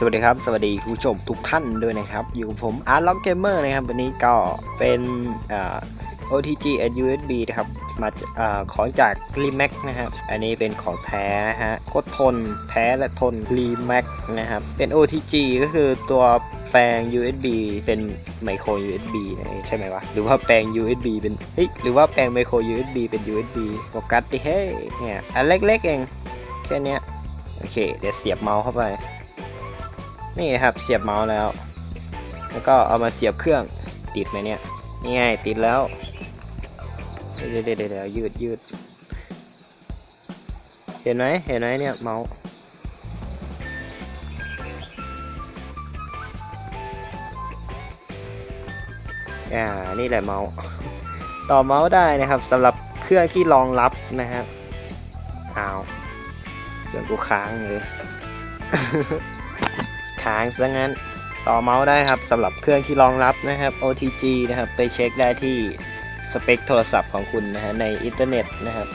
สวัสดีครับ สวัสดีคุณผู้ชมทุกท่านด้วยนะครับ อยู่กับผมอาร์ตล็อกเกมเมอร์นะครับ วันนี้ก็เป็นอ OTG and USB นะครับ มาอของจาก r e m a x นะครับ อันนี้เป็นของแท้นะฮะโคตรทนแท้และทน r e m a x นะครับ เป็น OTG ก็คือตัวแปลง USB เป็นไมโคร USB นะใช่ไหมวะ หรือว่าแปลง USB เป็น เฮ้ย หรือว่าแปลงไมโคร USB เป็น USB โฟกัสดิเฮ้ยเนี่ยอันเล็กๆเอง แค่นี้โอเค เดี๋ยวเสียบเมาส์เข้าไป นี่ครับเสียบเมาส์แล้ว แล้วก็เอามาเสียบเครื่องติดไหมเนี่ยนี่ไงติดแล้วเดี๋ยวเดี๋ยวยืดยืดเห็นไหมเห็นไหมเนี่ยเมาส์อ่า นี่แหละเมาส์ ต่อเมาส์ได้นะครับสำหรับเครื่องที่รองรับนะครับอ้าวเครื่องกูค้างเลย ค้างซะงั้นต่อเมาส์ได้ครับสำหรับเครื่องที่รองรับนะครับ OTG นะครับไปเช็คได้ที่สเปคโทรศัพท์ของคุณนะฮะในอินเทอร์เน็ตนะครับ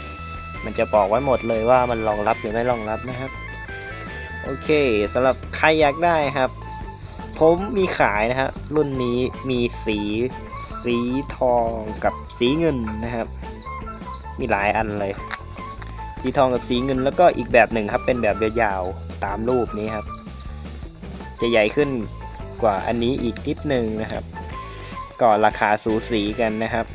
มันจะบอกไว้หมดเลยว่ามันรองรับหรือไม่รองรับนะครับ โอเคสำหรับใครอยากได้ครับ ผมมีขายนะฮะรุ่นนี้มีสีสีทองกับสีเงินนะครับ มีหลายอันเลย สีทองกับสีเงินแล้วก็อีกแบบหนึ่งครับเป็นแบบยาวๆตามรูปนี้ครับ จะใหญ่ขึ้นกว่าอันนี้อีกนิดนึงนะครับ ก็ราคาสูสีกันนะครับ